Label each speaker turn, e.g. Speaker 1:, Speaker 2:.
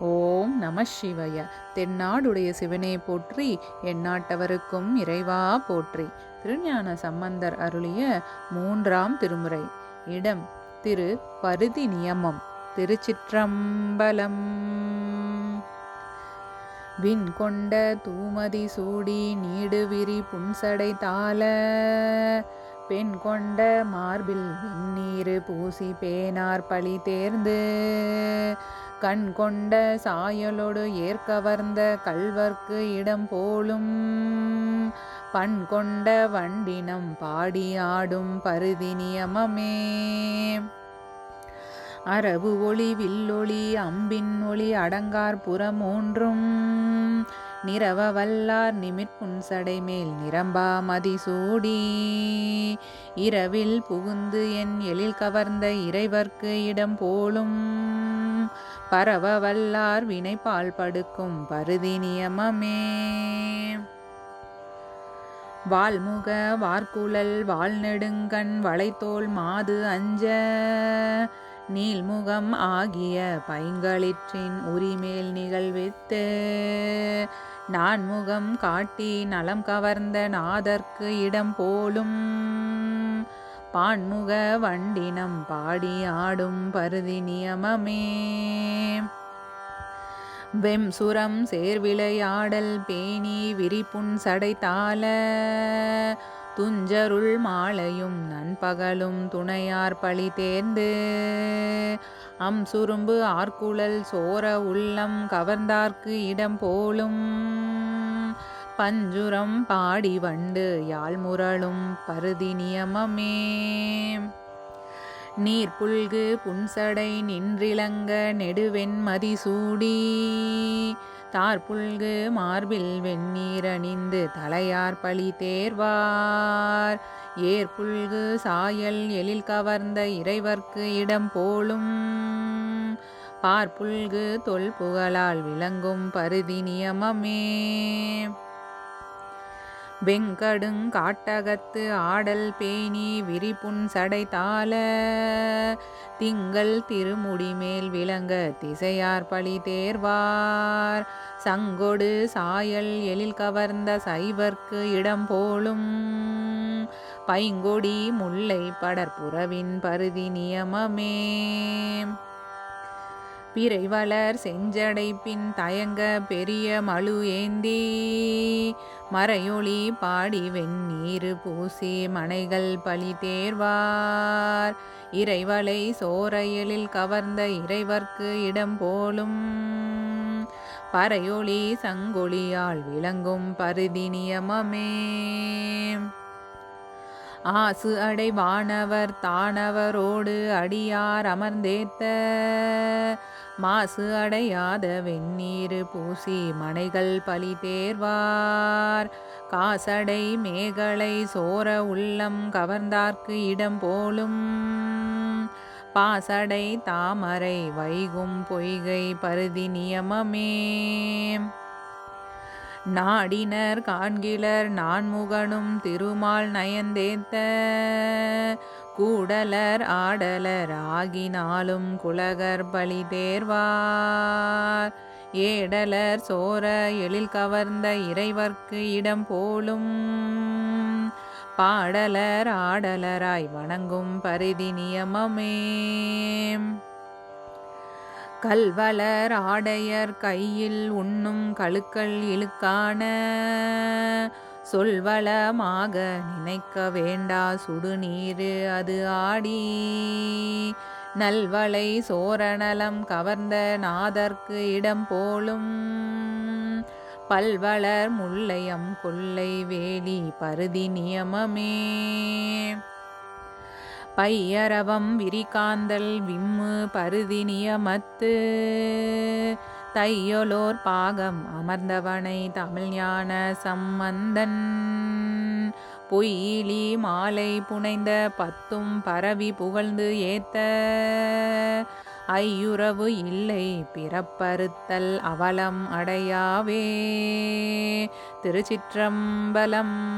Speaker 1: ஓம் நம சிவய. தென்னாடுடைய சிவனே போற்றி எந்நாட்டவருக்கும் இறைவா போற்றி. திருஞான சம்பந்தர் அருளிய மூன்றாம் திருமுறை. இடம் திரு பருதி நியமம் திருச்சிற்றம்பலம். விண் கொண்ட தூமதி சூடி நீடுவிரி புன்சடை தாள. பெண் கொண்ட மார்பில் வெந்நீர் பூசி பேனார் பழி தேர்ந்து. கண் கொண்ட சாயலோடு ஏற்கவர்ந்த கல்வர்க்கு இடம் போலும். பண் கொண்ட வண்டினம் பாடி ஆடும் பருதி நியமமே. அரபு ஒளி வில்லொளி அம்பின் ஒளி அடங்கார் புறமூன்றும் நிறவ வல்லார் நிமிர்புன்சடை மேல் நிரம்பா மதிசூடி இரவில் புகுந்து என் எழில் கவர்ந்த இறைவர்க்கு இடம் போலும். பரவ வல்லார் வினைப்பால் படுக்கும் பருதி நியமமே. வால்முக வார்குழல் வாழ்நெடுங்கண் வளைத்தோல் மாது அஞ்ச. நீள்முகம் ஆகிய பைங்களிற்றின் உரிமேல் நிகழ்வித்து. நான்முகம் காட்டி நலம் கவர்ந்த நாதர்க்கு இடம் போலும். பான்முக வண்டினம் பாடி ஆடும் பருதி நியமமே. வெம் சுரம் சேர்விளையாடல் பேணி விரிப்புன் சடைத்தால துஞ்சருள் மாலையும் நண்பகலும் துணையார் பழி தேர்ந்து. அம் சுரும்பு ஆர்குழல் சோர உள்ளம் கவர்ந்தார்க்கு இடம் போலும். பஞ்சுரம் பாடி வண்டு யாழ்முரளும் பருதி நியமமே. நீர் புல்கு புன்சடை நின்றிலங்க நெடுவெண் மதிசூடி. தார்புல்கு மார்பில் வெந்நீர் அணிந்து தலையார் பழி தேர்வார். ஏற்புல்கு சாயல் எழில் கவர்ந்த இறைவர்க்கு இடம் போலும். பார்ப்புல்கு தொல் புகழால் விளங்கும் பருதி நியமமே. வெங்கடுங் காட்டகத்து ஆடல் பேணி விரிப்புன் சடை தாள. திங்கள் திருமுடிமேல் விளங்க திசையார் பழி தேர்வார். சங்கொடு சாயல் எழில் கவர்ந்த சைவர்க்கு இடம் போலும். பைங்கொடி முல்லை படற்புறவின் பருதி நியமமே. பிறை வளர் தயங்க பெரிய மழு ஏந்தி மறையொளி பாடி வெந்நீரு பூசி மனைகள் பழி தேர்வார். இறைவலை சோரையலில் கவர்ந்த இறைவர்க்கு இடம் போலும் பறையொளி சங்கொழியால் விளங்கும் பருதி நியமமே. ஆசு அடைவானவர் தானவரோடு அடியார் அமர்ந்தேத்த. மாசு அடையாத வெந்நீர் பூசி மனைகள் பழி தேர்வார். காசடை மேகலை சோர உள்ளம் கவர்ந்தார்க்கு இடம் போலும். பாசடை தாமரை வைகும் பொய்கை பருதி நியமமே. நாடினர் காண்கிலர் நான்முகனும் திருமால் நயந்தேத்த. கூடலர் ஆடலர் ஆகினாலும் குலகர் பலி தேர்வார். ஏடலர் சோர எழில் கவர்ந்த இறைவர்க்கு இடம் போலும். பாடலர் ஆடலராய் வணங்கும் பரிதி நியமமே. கல்வலர் ஆடையர் கையில் உண்ணும் கழுக்கள் இழுக்கான சொல்வளமாக நினைக்க வேண்டா சுடுநீரு அது ஆடி. நல்வளை சோரணலம் கவர்ந்த நாதர்க்கு இடம் போலும். பல்வளர் முல்லையம் கொள்ளை வேலி பருதி நியமமே. பையரவம் விரிகாந்தல் விம்மு பருதி நியமத்து. தையொலோர் பாகம் அமர்ந்தவனை தமிழ் ஞான சம்பந்தன். பொய்யிலி மாலை புனைந்த பத்தும் பரவி புகழ்ந்து ஏத்த. ஐயுறவு இல்லை பிறப்பறுத்தல் அவலம் அடையாவே. திருச்சிற்றம்பலம்